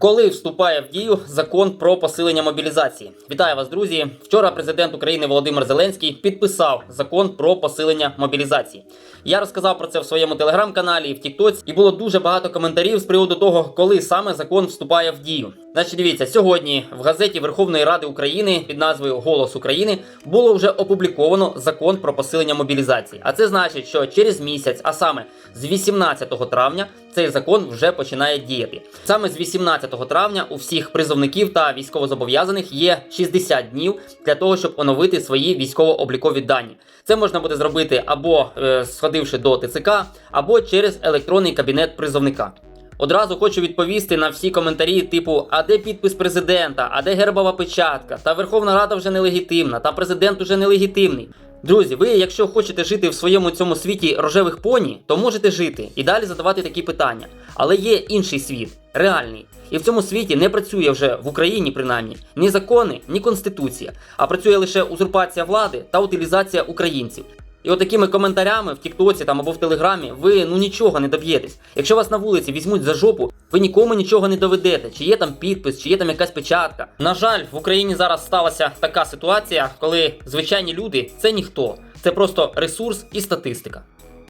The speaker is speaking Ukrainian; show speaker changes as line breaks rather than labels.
Коли вступає в дію закон про посилення мобілізації? Вітаю вас, друзі! Вчора президент України Володимир Зеленський підписав закон про посилення мобілізації. Я розказав про це в своєму телеграм-каналі в Тіктоці, і було дуже багато коментарів з приводу того, коли саме закон вступає в дію. Значить, дивіться, сьогодні в газеті Верховної Ради України під назвою Голос України було вже опубліковано закон про посилення мобілізації. А це значить, що через місяць, а саме з 18 травня, цей закон вже починає діяти. Саме з 18 травня у всіх призовників та військовозобов'язаних є 60 днів для того, щоб оновити свої військово-облікові дані. Це можна буде зробити або е, сходивши до ТЦК, або через електронний кабінет призовника. Одразу хочу відповісти на всі коментарі, типу: а де підпис президента, а де гербова печатка? Та Верховна Рада вже нелегітимна, та президент уже нелегітимний. Друзі, ви, якщо хочете жити в своєму цьому світі рожевих поні, то можете жити і далі задавати такі питання. Але є інший світ, реальний. І в цьому світі не працює вже в Україні, принаймні, ні закони, ні конституція, а працює лише узурпація влади та утилізація українців. І отакими коментарями в Тіктоці там або в Телеграмі ви ну нічого не доб'єтесь. Якщо вас на вулиці візьмуть за жопу, ви нікому нічого не доведете, чи є там підпис, чи є там якась печатка. На жаль, в Україні зараз сталася така ситуація, коли звичайні люди це ніхто, це просто ресурс і статистика.